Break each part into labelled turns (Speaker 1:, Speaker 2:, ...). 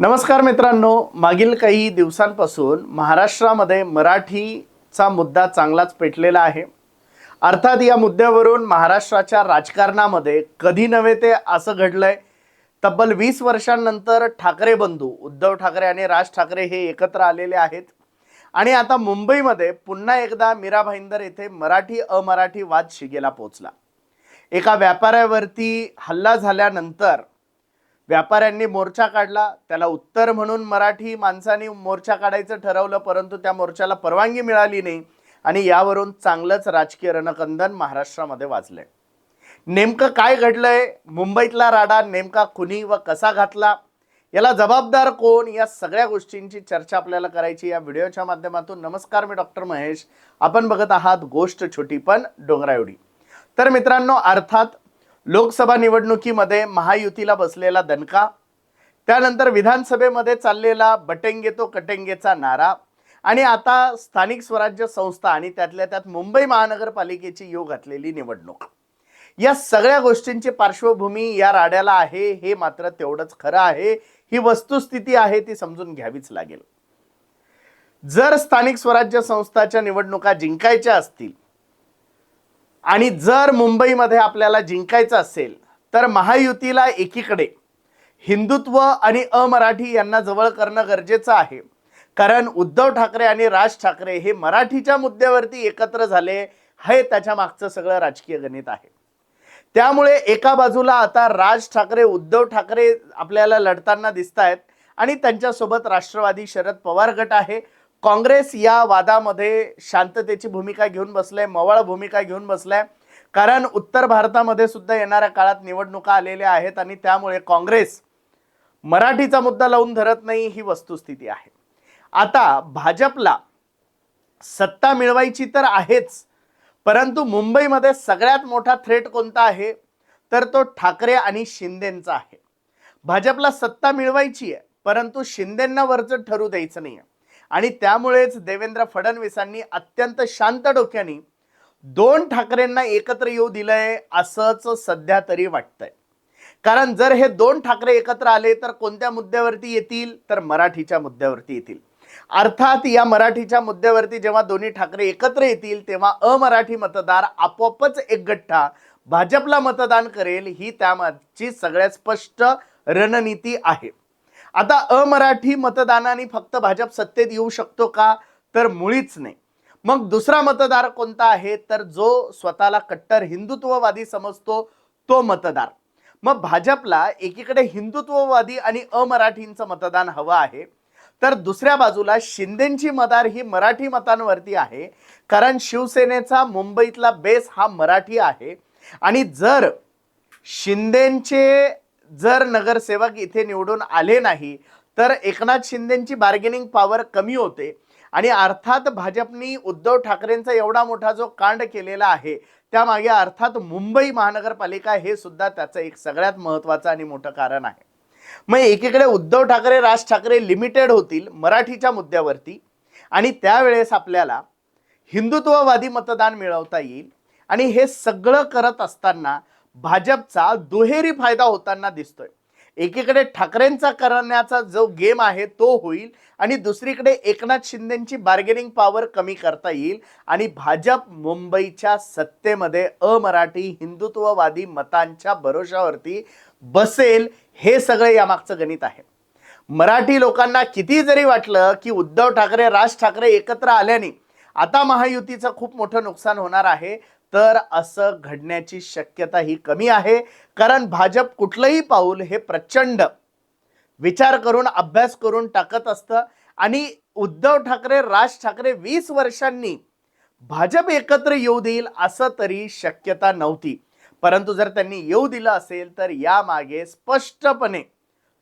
Speaker 1: नमस्कार मित्रांनो मागील काही दिवसांपासून महाराष्ट्रामध्ये मराठीचा मुद्दा चांगलाच पेटलेला आहे. अर्थात या मुद्द्यावरून महाराष्ट्राच्या राजकारणामध्ये कधी नव्हे ते असं घडलंय. तब्बल वीस वर्षांनंतर ठाकरे बंधू उद्धव ठाकरे आणि राज ठाकरे हे एकत्र आलेले आहेत. आणि आता मुंबईमध्ये पुन्हा एकदा मीरा भाईंदर येथे मराठी अमराठी वाद शिगेला पोचला एका व्यापाऱ्यावरती हल्ला झाल्यानंतर व्यापाऱ्यांनी मोर्चा काढला त्याला उत्तर म्हणून मराठी माणसांनी मोर्चा काढायचं ठरवलं परंतु त्या मोर्चाला परवानगी मिळाली नाही आणि यावरून चांगलंच राजकीय रणकंदन महाराष्ट्रामध्ये वाजलंय. नेमकं काय घडलंय? मुंबईतला राडा नेमका कुणी व कसा घातला? याला जबाबदार कोण? या सगळ्या गोष्टींची चर्चा आपल्याला करायची या व्हिडिओच्या माध्यमातून. नमस्कार मी डॉक्टर महेश. आपण बघत आहात गोष्ट छोटी पण डोंगराएवढी. तर मित्रांनो अर्थात लोकसभा निवडणुकीमध्ये महायुतीला बसलेला दणका त्यानंतर विधानसभेमध्ये चाललेला बटेंगे तो कटेंगेचा नारा आणि आता स्थानिक स्वराज्य संस्था आणि त्यातल्या त्यात मुंबई महानगरपालिकेची योग घातलेली निवडणूक. या सगळ्या गोष्टींची पार्श्वभूमी या राड्याला आहे हे मात्र तेवढंच खरं आहे. ही वस्तुस्थिती आहे ती समजून घ्यावीच लागेल. जर स्थानिक स्वराज्य संस्थाच्या निवडणुका जिंकायच्या असतील आणि जर मुंबईमध्ये आपल्याला जिंकायचं असेल तर महायुतीला एकीकडे हिंदुत्व आणि अमराठी यांना जवळ करणं गरजेचं आहे. कारण उद्धव ठाकरे आणि राज ठाकरे हे मराठीच्या मुद्द्यावरती एकत्र झाले हे त्याच्या मागचं सगळं राजकीय गणित आहे. त्यामुळे एका बाजूला आता राज ठाकरे उद्धव ठाकरे आपल्याला लढताना दिसत आहेत आणि त्यांच्यासोबत राष्ट्रवादी शरद पवार गट आहे. काँग्रेस या वादामध्ये शांततेची भूमिका घेऊन बसलंय मवाळ भूमिका घेऊन बसलाय. कारण उत्तर भारतामध्ये सुद्धा येणाऱ्या काळात निवडणुका आलेल्या आहेत आणि त्यामुळे काँग्रेस मराठीचा मुद्दा लावून धरत नाही ही वस्तुस्थिती आहे. आता भाजपला सत्ता मिळवायची तर आहेच परंतु मुंबईमध्ये सगळ्यात मोठा थ्रेट कोणता आहे? तर तो ठाकरे आणि शिंदेंचा आहे. भाजपला सत्ता मिळवायची आहे परंतु शिंदेंना वरचं ठरू द्यायचं नाही आणि त्यामुळेच देवेंद्र फडणवीसांनी अत्यंत शांत डोक्याने दोन ठाकरेंना एकत्र येऊ दिलंय असंच सध्या तरी वाटतंय. कारण जर हे दोन ठाकरे एकत्र आले तर कोणत्या मुद्द्यावरती येतील? तर मराठीच्या मुद्द्यावरती येतील. अर्थात या मराठीच्या मुद्द्यावरती जेव्हा दोन्ही ठाकरे एकत्र येतील तेव्हा अमराठी मतदार आपोआपच एक गठ्ठा भाजपला मतदान करेल ही त्यामागची सगळ्यात स्पष्ट रणनीती आहे. आता अमराठी मतदानाने फक्त भाजप सत्तेत येऊ शकतो का? तर मुळीच नाही. मग दुसरा मतदार कोणता आहे? तर जो स्वतःला कट्टर हिंदुत्ववादी समजतो तो मतदार. मग भाजपला एकीकडे हिंदुत्ववादी आणि अमराठींचं मतदान हवं आहे. तर दुसऱ्या बाजूला शिंदेची मदार ही मराठी मतांवरती आहे. कारण शिवसेनेचा मुंबईतला बेस हा मराठी आहे. आणि जर शिंदेचे जर नगरसेवक इथे निवडून आले नाही तर एकनाथ शिंदेची बार्गेनिंग पॉवर कमी होते. आणि अर्थात भाजपनी उद्धव ठाकरेंचा एवढा मोठा जो कांड केलेला आहे त्यामागे अर्थात मुंबई महानगरपालिका हे सुद्धा त्याचं एक सगळ्यात महत्त्वाचं आणि मोठं कारण आहे. मग एकीकडे उद्धव ठाकरे राज ठाकरे लिमिटेड होतील मराठीच्या मुद्द्यावरती आणि त्यावेळेस आपल्याला हिंदुत्ववादी मतदान मिळवता येईल. आणि हे सगळं करत असताना भाजपचा दुहेरी फायदा होताना दिसतोय. एकीकडे ठाकरेंचा करण्याचा जो गेम आहे तो होईल आणि दुसरीकडे एकनाथ शिंदेची बार्गेनिंग पॉवर कमी करता येईल आणि भाजप मुंबईच्या सत्तेमध्ये अमराठी हिंदुत्ववादी मतांच्या भरोशावरती बसेल हे सगळे यामागचं गणित आहे. मराठी लोकांना किती जरी वाटलं की उद्धव ठाकरे राज ठाकरे एकत्र आल्याने आता महायुतीचं खूप मोठं नुकसान होणार आहे. तर असं घडण्याची शक्यता ही कमी आहे. कारण भाजप कुठलंही पाऊल हे प्रचंड विचार करून अभ्यास करून टाकत असतं. आणि उद्धव ठाकरे राज ठाकरे वीस वर्षांनी भाजप एकत्र येऊ देईल असं तरी शक्यता नव्हती. परंतु जर त्यांनी येऊ दिलं असेल तर यामागे स्पष्टपणे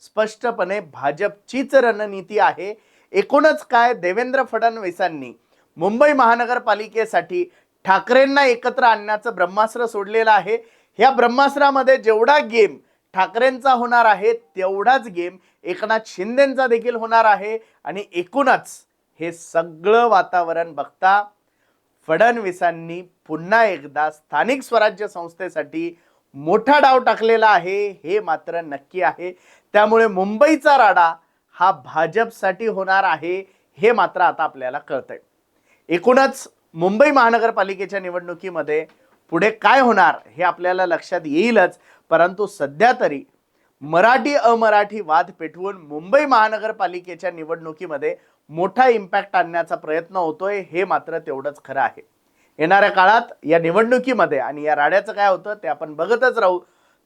Speaker 1: स्पष्टपणे भाजपचीच रणनीती आहे. एकूणच काय देवेंद्र फडणवीसांनी मुंबई महानगरपालिकेसाठी ठाकरेंना एकत्र आणण्याचं ब्रह्मास्त्र सोडलेलं आहे. ह्या ब्रह्मास्त्रामध्ये जेवढा गेम ठाकरेंचा होणार आहे तेवढाच गेम एकनाथ शिंदेचा देखील होणार आहे. आणि एकूणच हे सगळं वातावरण बघता फडणवीसांनी पुन्हा एकदा स्थानिक स्वराज्य संस्थेसाठी मोठा डाव टाकलेला आहे. हे मात्र नक्की आहे. त्यामुळे मुंबईचा राडा हा भाजपसाठी होणार आहे हे मात्र आता आपल्याला कळतंय. एकूणच मुंबई महानगरपालिकेच्या निवडणुकीमध्ये पुढे काय होणार हे आपल्याला लक्षात येईलच. परंतु सध्या तरी मराठी अमराठी वाद पेटवून मुंबई महानगरपालिकेच्या निवडणुकीमध्ये मोठा इम्पॅक्ट आणण्याचा प्रयत्न होतोय हे मात्र तेवढंच खरं आहे. येणाऱ्या काळात या निवडणुकीमध्ये आणि या राड्याचं काय होतं ते आपण बघतच राहू.